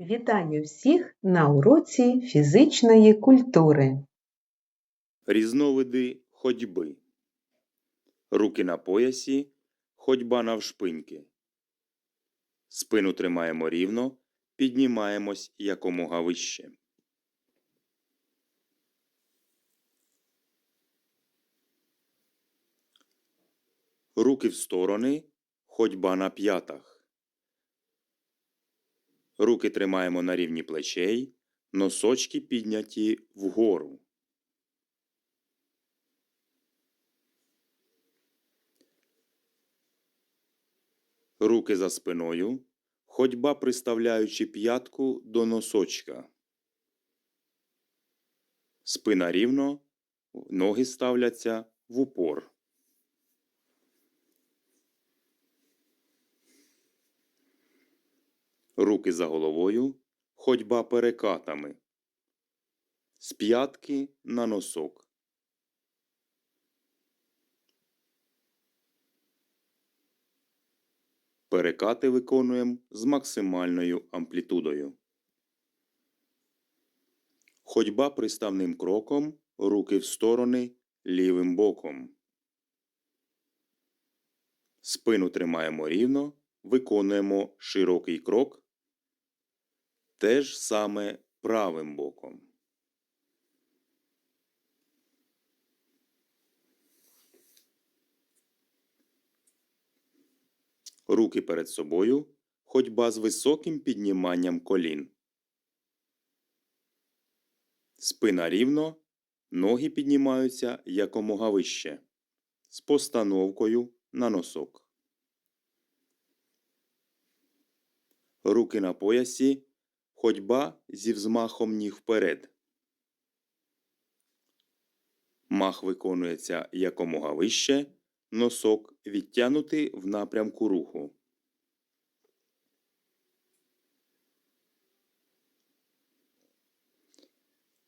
Вітаю всіх на уроці фізичної культури. Різновиди ходьби. Руки на поясі, ходьба навшпиньки. Спину тримаємо рівно, піднімаємось якомога вище. Руки в сторони, ходьба на п'ятах. Руки тримаємо на рівні плечей, носочки підняті вгору. Руки за спиною, ходьба приставляючи п'ятку до носочка. Спина рівно, ноги ставляться в упор. Руки за головою, ходьба перекатами. З п'ятки на носок. Перекати виконуємо з максимальною амплітудою. Ходьба приставним кроком, руки в сторони лівим боком. Спину тримаємо рівно, виконуємо широкий крок. Те ж саме правим боком. Руки перед собою, ходьба з високим підніманням колін. Спина рівно, ноги піднімаються якомога вище, з постановкою на носок. Руки на поясі, ходьба зі взмахом ніг вперед. Мах виконується якомога вище, носок відтягнутий в напрямку руху.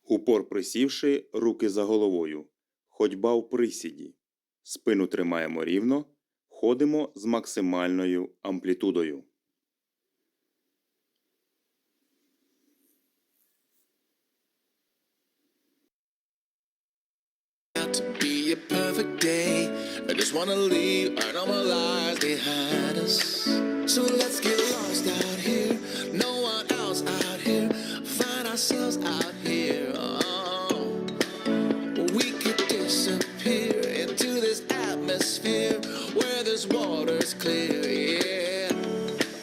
Упор присівши, руки за головою. Ходьба в присіді. Спину тримаємо рівно. Ходимо з максимальною амплітудою. Just wanna leave our normal lives behind us. So let's get lost out here. No one else out here. Find ourselves out here. Oh. We could disappear into this atmosphere where this water's clear. Yeah.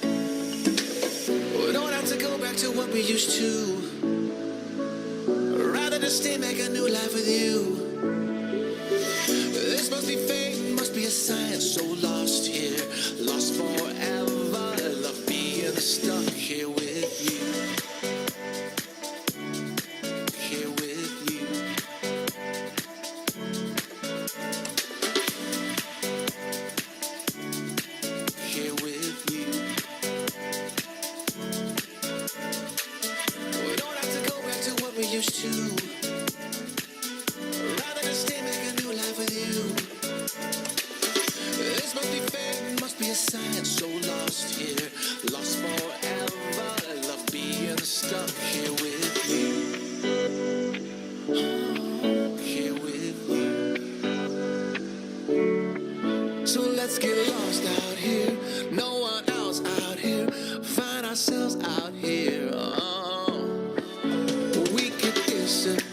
We don't have to go back to what we used to. Rather just stay, make a new life with you. This must be fate, must be a sign. So lost lost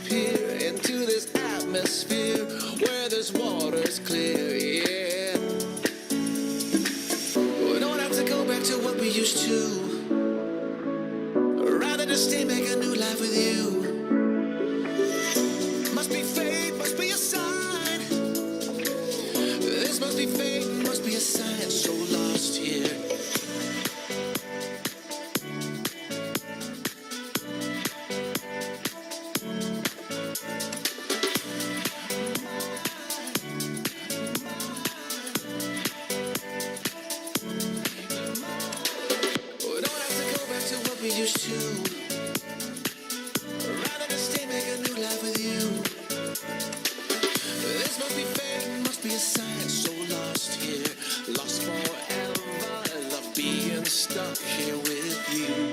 disappear into this atmosphere where this water's clear, yeah. We don't have to go back to what we used to. You.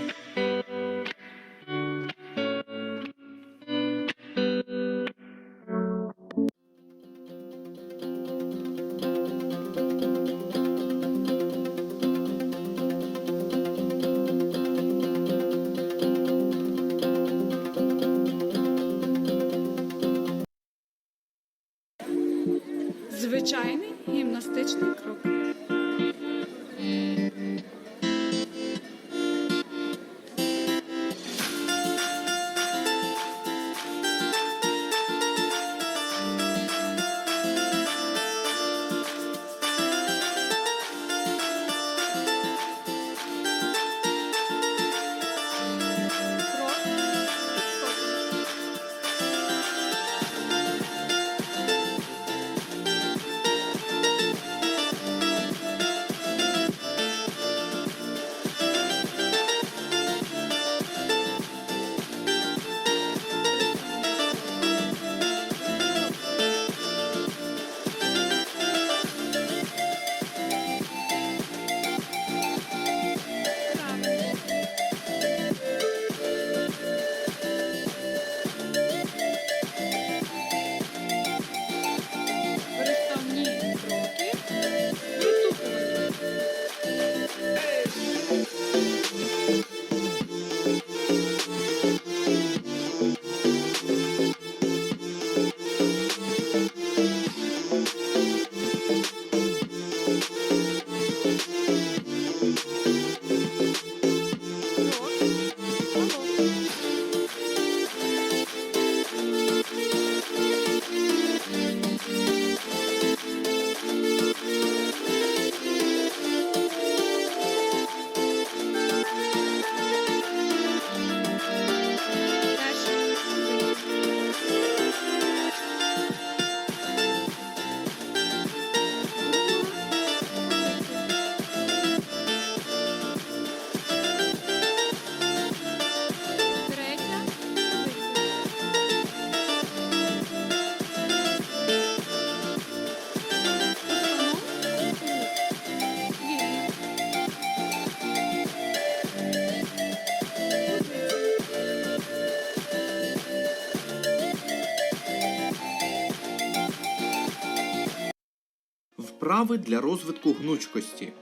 Вправи для розвитку гнучкості.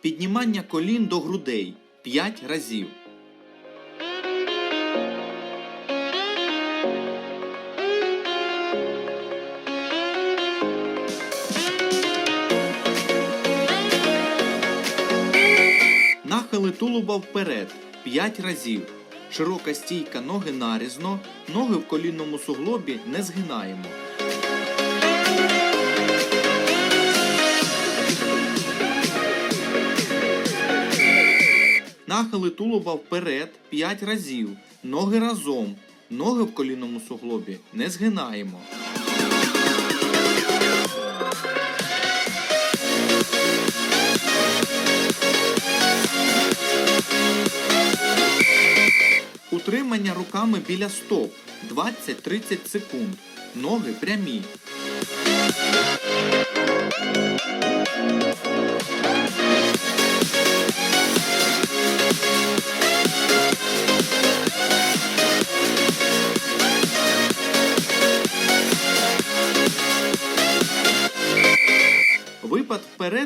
Піднімання колін до грудей 5 разів. Нахили тулуба вперед 5 разів. Широка стійка ноги нарізно, ноги в колінному суглобі не згинаємо. Нахили тулуба вперед 5 разів. Ноги разом. Ноги в колінному суглобі не згинаємо. Утримання руками біля стоп 20-30 секунд. Ноги прямі.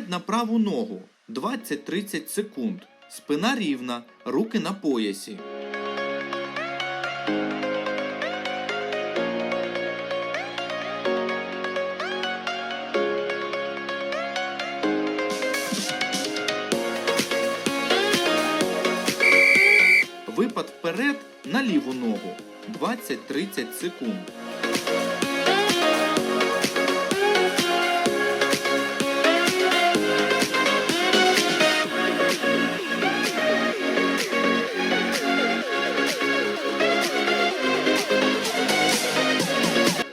Випад на праву ногу 20-30 секунд. Спина рівна, руки на поясі. Випад вперед на ліву ногу 20-30 секунд.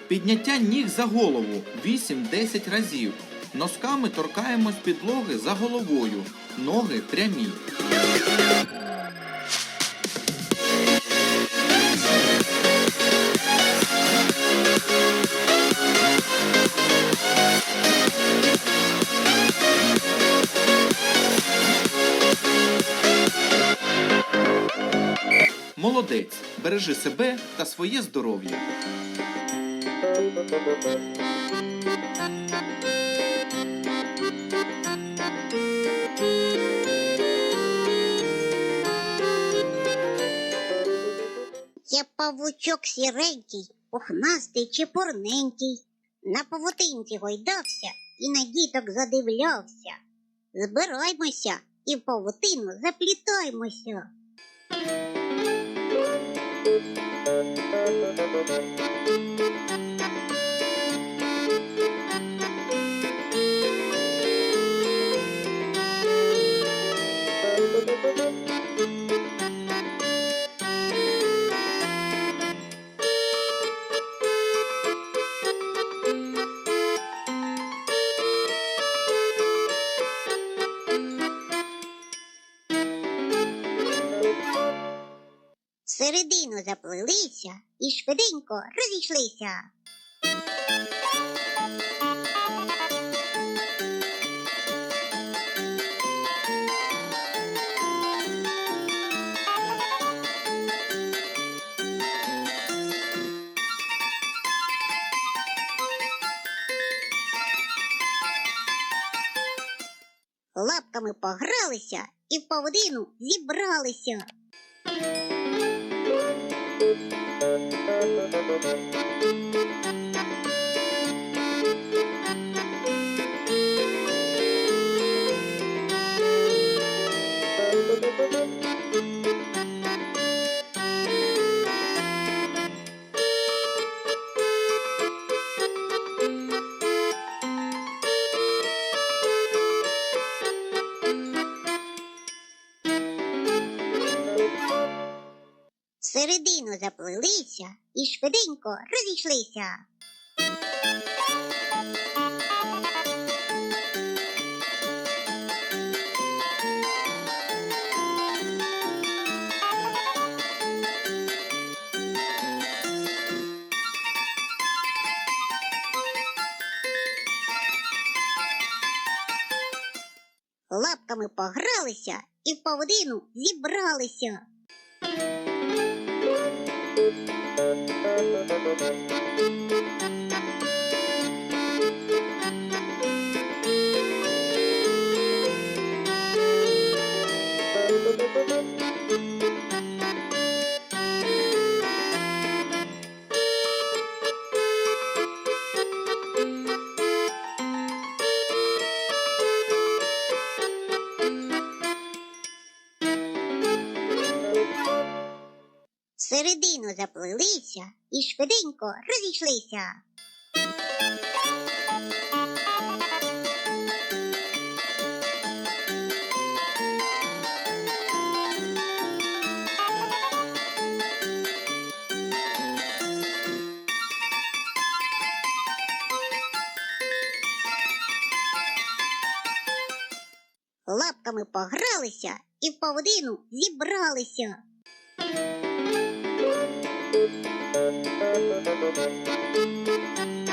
Підняття ніг за голову 8-10 разів. Носками торкаємось підлоги за головою. Ноги прямі. Молодець. Бережи себе та своє здоров'я. Є павучок сіренький, пухнастий чи порненький. На павутинці гойдався і на діток задивлявся. Збираймося і в павутину заплітаймося. В середину заплилися і швиденько розійшлися. Лапками погралися і в павутину зібралися. В заплилися і швиденько розійшлися. Лапками погралися і в павутину зібралися. Thank you. Заплилися і швиденько розійшлися. Лапками погралися і в павутину зібралися. Thank you.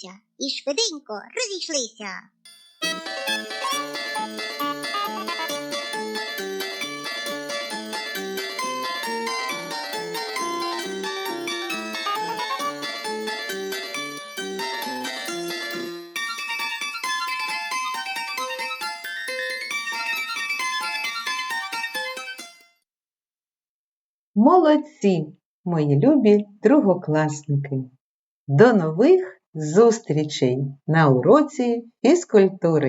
Заплилися і швиденько розійшлися. Молодці, мої любі другокласники! До нових зустрічей на уроці фізкультури!